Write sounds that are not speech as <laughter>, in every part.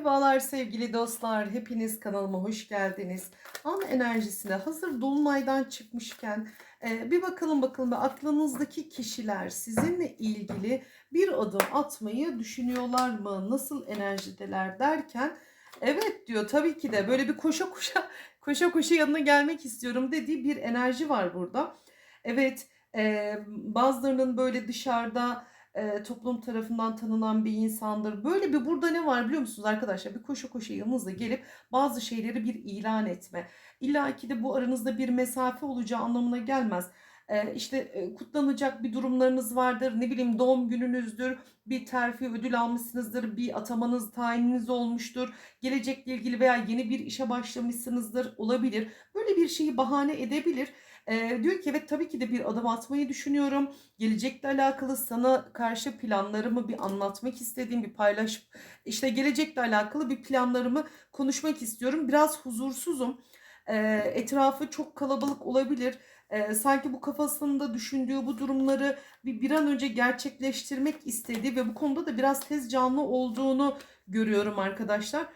Merhabalar sevgili dostlar. Hepiniz kanalıma hoş geldiniz. An enerjisine hazır dolunaydan çıkmışken e, bir bakalım bakalım aklınızdaki kişiler sizinle ilgili bir adım atmayı düşünüyorlar mı? Nasıl enerjideler derken evet diyor tabii ki de böyle bir koşa koşa <laughs> koşa koşa yanına gelmek istiyorum dediği bir enerji var burada. Evet e, bazılarının böyle dışarıda e, toplum tarafından tanınan bir insandır. Böyle bir burada ne var biliyor musunuz arkadaşlar? Bir koşu koşu yanınıza gelip bazı şeyleri bir ilan etme. İlla ki de bu aranızda bir mesafe olacağı anlamına gelmez. E, işte e, kutlanacak bir durumlarınız vardır. Ne bileyim doğum gününüzdür. Bir terfi ödül almışsınızdır. Bir atamanız, tayininiz olmuştur. Gelecekle ilgili veya yeni bir işe başlamışsınızdır. Olabilir. Böyle bir şeyi bahane edebilir. E, diyor ki evet tabii ki de bir adım atmayı düşünüyorum. Gelecekle alakalı sana karşı planlarımı bir anlatmak istediğim bir paylaş işte gelecekle alakalı bir planlarımı konuşmak istiyorum. Biraz huzursuzum. E, etrafı çok kalabalık olabilir. E, sanki bu kafasında düşündüğü bu durumları bir, bir an önce gerçekleştirmek istediği ve bu konuda da biraz tez canlı olduğunu görüyorum arkadaşlar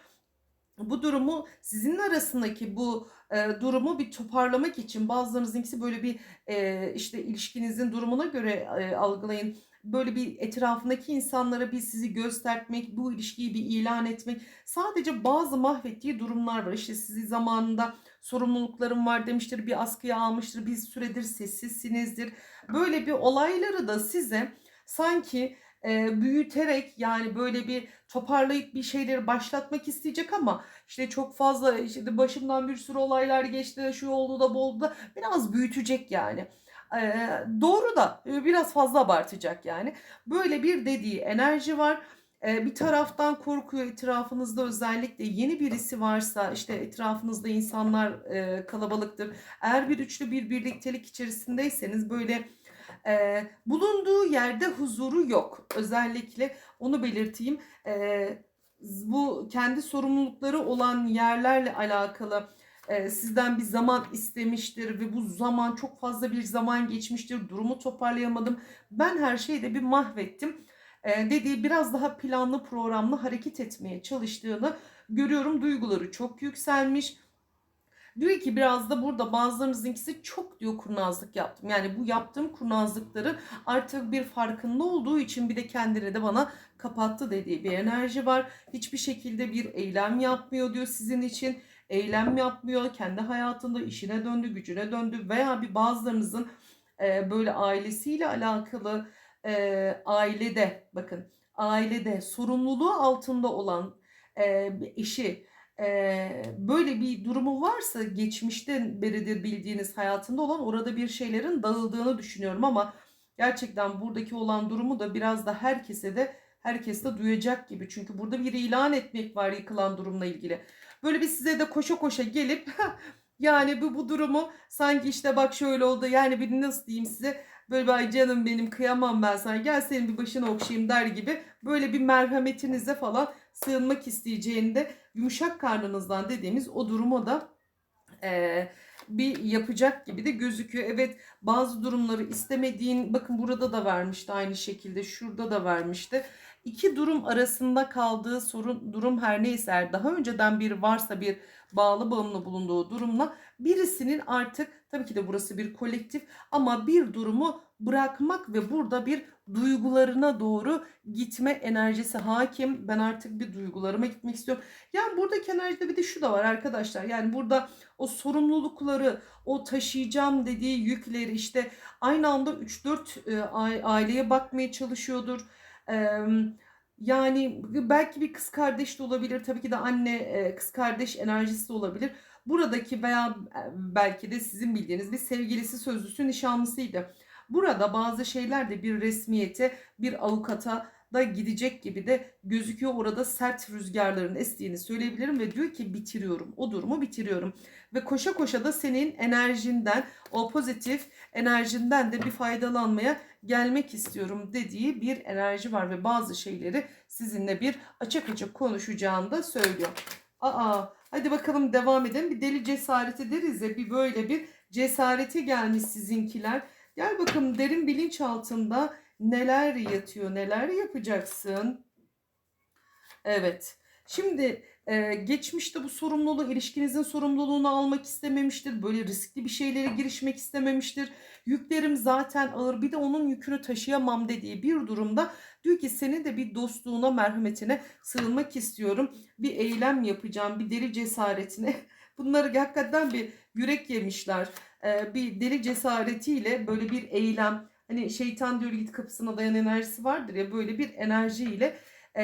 bu durumu sizin arasındaki bu e, durumu bir toparlamak için bazılarınızınkisi böyle bir e, işte ilişkinizin durumuna göre e, algılayın. Böyle bir etrafındaki insanlara bir sizi göstermek, bu ilişkiyi bir ilan etmek. Sadece bazı mahvettiği durumlar var. İşte sizi zamanında sorumluluklarım var demiştir, bir askıya almıştır, bir süredir sessizsinizdir. Böyle bir olayları da size sanki e, büyüterek yani böyle bir toparlayıp bir şeyleri başlatmak isteyecek ama işte çok fazla işte başımdan bir sürü olaylar geçti şu oldu da bu oldu da biraz büyütecek yani. E, doğru da biraz fazla abartacak yani. Böyle bir dediği enerji var. E, bir taraftan korkuyor etrafınızda özellikle yeni birisi varsa işte etrafınızda insanlar e, kalabalıktır. Eğer bir üçlü bir birliktelik içerisindeyseniz böyle e, bulunduğu yerde huzuru yok. Özellikle onu belirteyim. E, bu kendi sorumlulukları olan yerlerle alakalı e, sizden bir zaman istemiştir ve bu zaman çok fazla bir zaman geçmiştir. Durumu toparlayamadım. Ben her şeyi de bir mahvettim. E, dediği biraz daha planlı programlı hareket etmeye çalıştığını görüyorum. Duyguları çok yükselmiş Diyor ki biraz da burada bazılarınızınkisi çok diyor kurnazlık yaptım. Yani bu yaptığım kurnazlıkları artık bir farkında olduğu için bir de kendini de bana kapattı dediği bir enerji var. Hiçbir şekilde bir eylem yapmıyor diyor sizin için. Eylem yapmıyor. Kendi hayatında işine döndü, gücüne döndü veya bir bazılarınızın e, böyle ailesiyle alakalı e, ailede bakın ailede sorumluluğu altında olan e, eşi böyle bir durumu varsa geçmişten beridir bildiğiniz hayatında olan orada bir şeylerin dağıldığını düşünüyorum ama gerçekten buradaki olan durumu da biraz da herkese de herkes de duyacak gibi. Çünkü burada bir ilan etmek var yıkılan durumla ilgili. Böyle bir size de koşa koşa gelip <laughs> yani bu bu durumu sanki işte bak şöyle oldu yani bir nasıl diyeyim size böyle ay canım benim kıyamam ben sana gel senin bir başını okşayayım der gibi böyle bir merhametinize falan sığınmak isteyeceğinde yumuşak karnınızdan dediğimiz o duruma da e, bir yapacak gibi de gözüküyor. Evet bazı durumları istemediğin bakın burada da vermişti aynı şekilde şurada da vermişti. İki durum arasında kaldığı sorun durum her neyse daha önceden bir varsa bir bağlı bağımlı bulunduğu durumla birisinin artık tabii ki de burası bir kolektif ama bir durumu bırakmak ve burada bir duygularına doğru gitme enerjisi hakim. Ben artık bir duygularıma gitmek istiyorum. Yani buradaki enerjide bir de şu da var arkadaşlar. Yani burada o sorumlulukları, o taşıyacağım dediği yükleri işte aynı anda 3-4 e, aileye bakmaya çalışıyordur. Yani belki bir kız kardeş de olabilir. Tabii ki de anne kız kardeş enerjisi de olabilir. Buradaki veya belki de sizin bildiğiniz bir sevgilisi sözlüsü nişanlısıydı. Burada bazı şeyler de bir resmiyete, bir avukata da gidecek gibi de gözüküyor. Orada sert rüzgarların estiğini söyleyebilirim ve diyor ki bitiriyorum. O durumu bitiriyorum. Ve koşa koşa da senin enerjinden, o pozitif enerjinden de bir faydalanmaya gelmek istiyorum dediği bir enerji var ve bazı şeyleri sizinle bir açık açık konuşacağını da söylüyor. Aa, hadi bakalım devam edelim. Bir deli cesareti deriz ya bir böyle bir cesareti gelmiş sizinkiler. Gel bakalım derin bilinç altında neler yatıyor, neler yapacaksın. Evet. Şimdi e, geçmişte bu sorumluluğu, ilişkinizin sorumluluğunu almak istememiştir. Böyle riskli bir şeylere girişmek istememiştir. Yüklerim zaten ağır bir de onun yükünü taşıyamam dediği bir durumda diyor ki senin de bir dostluğuna, merhametine sığınmak istiyorum. Bir eylem yapacağım, bir deli cesaretine. <laughs> Bunları hakikaten bir yürek yemişler. E, bir deli cesaretiyle böyle bir eylem. Hani şeytan diyor git kapısına dayan enerjisi vardır ya böyle bir enerjiyle e,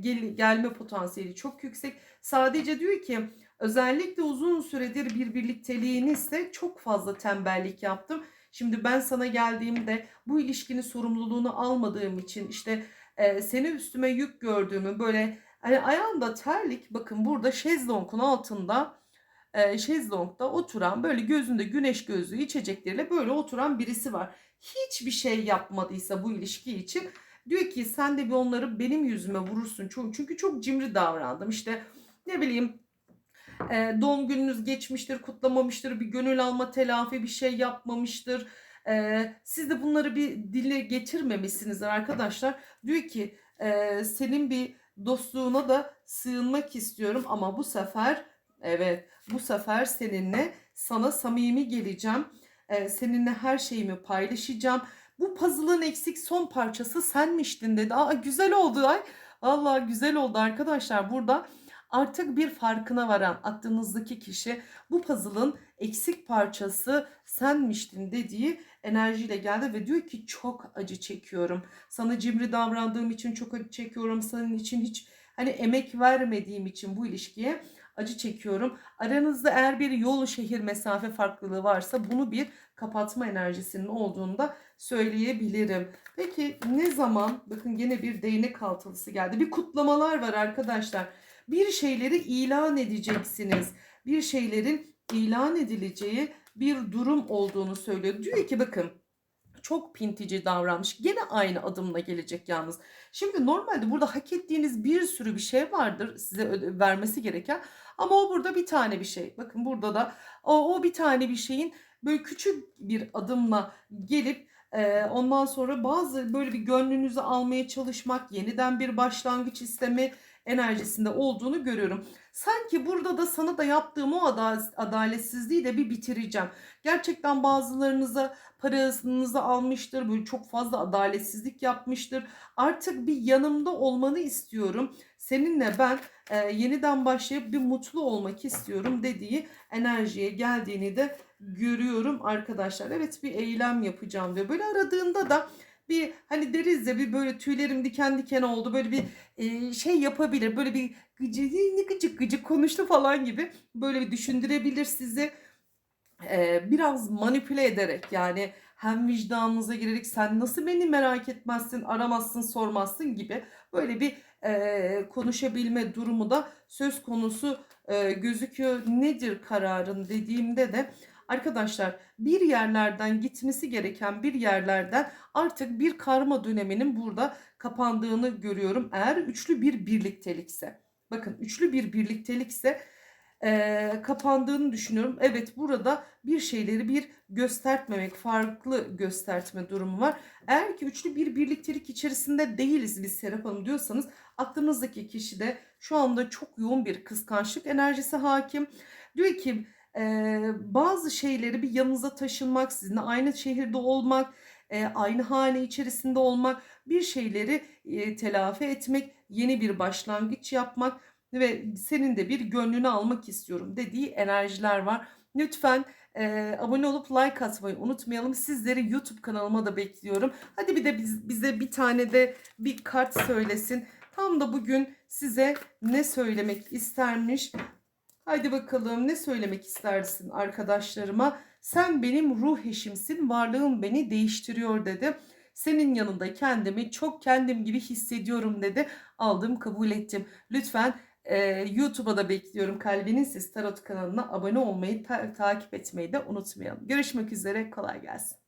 gel, gelme potansiyeli çok yüksek. Sadece diyor ki özellikle uzun süredir bir birlikteliğinizde çok fazla tembellik yaptım. Şimdi ben sana geldiğimde bu ilişkinin sorumluluğunu almadığım için işte e, seni üstüme yük gördüğümü böyle hani ayağında terlik bakın burada şezlongun altında e, şezlongda oturan böyle gözünde güneş gözlüğü içecekleriyle böyle oturan birisi var. Hiçbir şey yapmadıysa bu ilişki için diyor ki sen de bir onları benim yüzüme vurursun. Çünkü, çok cimri davrandım. İşte ne bileyim e, doğum gününüz geçmiştir, kutlamamıştır, bir gönül alma telafi bir şey yapmamıştır. E, siz de bunları bir dile getirmemişsinizdir arkadaşlar. Diyor ki e, senin bir dostluğuna da sığınmak istiyorum ama bu sefer evet bu sefer seninle sana samimi geleceğim. E, seninle her şeyimi paylaşacağım. Bu puzzle'ın eksik son parçası senmiştin dedi. Aa güzel oldu ay. Allah güzel oldu arkadaşlar. Burada artık bir farkına varan aklınızdaki kişi bu puzzle'ın eksik parçası senmiştin dediği enerjiyle geldi ve diyor ki çok acı çekiyorum. Sana cimri davrandığım için çok acı çekiyorum. Senin için hiç hani emek vermediğim için bu ilişkiye acı çekiyorum. Aranızda eğer bir yol şehir mesafe farklılığı varsa bunu bir kapatma enerjisinin olduğunda söyleyebilirim. Peki ne zaman bakın gene bir değnek altılısı geldi. Bir kutlamalar var arkadaşlar. Bir şeyleri ilan edeceksiniz. Bir şeylerin ilan edileceği bir durum olduğunu söylüyor. Diyor ki bakın çok pintici davranmış. Gene aynı adımla gelecek yalnız. Şimdi normalde burada hak ettiğiniz bir sürü bir şey vardır size vermesi gereken. Ama o burada bir tane bir şey. Bakın burada da o, o bir tane bir şeyin böyle küçük bir adımla gelip e, ondan sonra bazı böyle bir gönlünüzü almaya çalışmak, yeniden bir başlangıç isteme enerjisinde olduğunu görüyorum. Sanki burada da sana da yaptığım o adaletsizliği de bir bitireceğim. Gerçekten bazılarınıza parasınızı almıştır. Böyle çok fazla adaletsizlik yapmıştır. Artık bir yanımda olmanı istiyorum. Seninle ben e, yeniden başlayıp bir mutlu olmak istiyorum dediği enerjiye geldiğini de görüyorum arkadaşlar. Evet bir eylem yapacağım diyor. Böyle aradığında da bir hani deriz ya bir böyle tüylerim diken diken oldu böyle bir e, şey yapabilir böyle bir gıcık gıcık gıcık konuştu falan gibi böyle bir düşündürebilir sizi. E, biraz manipüle ederek yani hem vicdanınıza girerek sen nasıl beni merak etmezsin aramazsın sormazsın? gibi böyle bir e, konuşabilme durumu da söz konusu e, gözüküyor. Nedir kararın dediğimde de Arkadaşlar bir yerlerden gitmesi gereken bir yerlerden artık bir karma döneminin burada kapandığını görüyorum. Eğer üçlü bir birliktelikse. Bakın üçlü bir birliktelikse e, kapandığını düşünüyorum. Evet burada bir şeyleri bir göstertmemek, farklı göstertme durumu var. Eğer ki üçlü bir birliktelik içerisinde değiliz biz Serap Hanım diyorsanız aklınızdaki kişi de şu anda çok yoğun bir kıskançlık enerjisi hakim. Diyor ki e, bazı şeyleri bir yanınıza taşınmak, sizinle aynı şehirde olmak, e, aynı hane içerisinde olmak, bir şeyleri e, telafi etmek, yeni bir başlangıç yapmak ve senin de bir gönlünü almak istiyorum dediği enerjiler var. Lütfen e, abone olup like atmayı unutmayalım. Sizleri YouTube kanalıma da bekliyorum. Hadi bir de biz, bize bir tane de bir kart söylesin. Tam da bugün size ne söylemek istermiş Haydi bakalım ne söylemek istersin arkadaşlarıma? Sen benim ruh eşimsin, varlığın beni değiştiriyor dedi. Senin yanında kendimi çok kendim gibi hissediyorum dedi. Aldım kabul ettim. Lütfen e, YouTube'a da bekliyorum. Kalbinin Ses Tarot kanalına abone olmayı, ta- takip etmeyi de unutmayalım. Görüşmek üzere, kolay gelsin.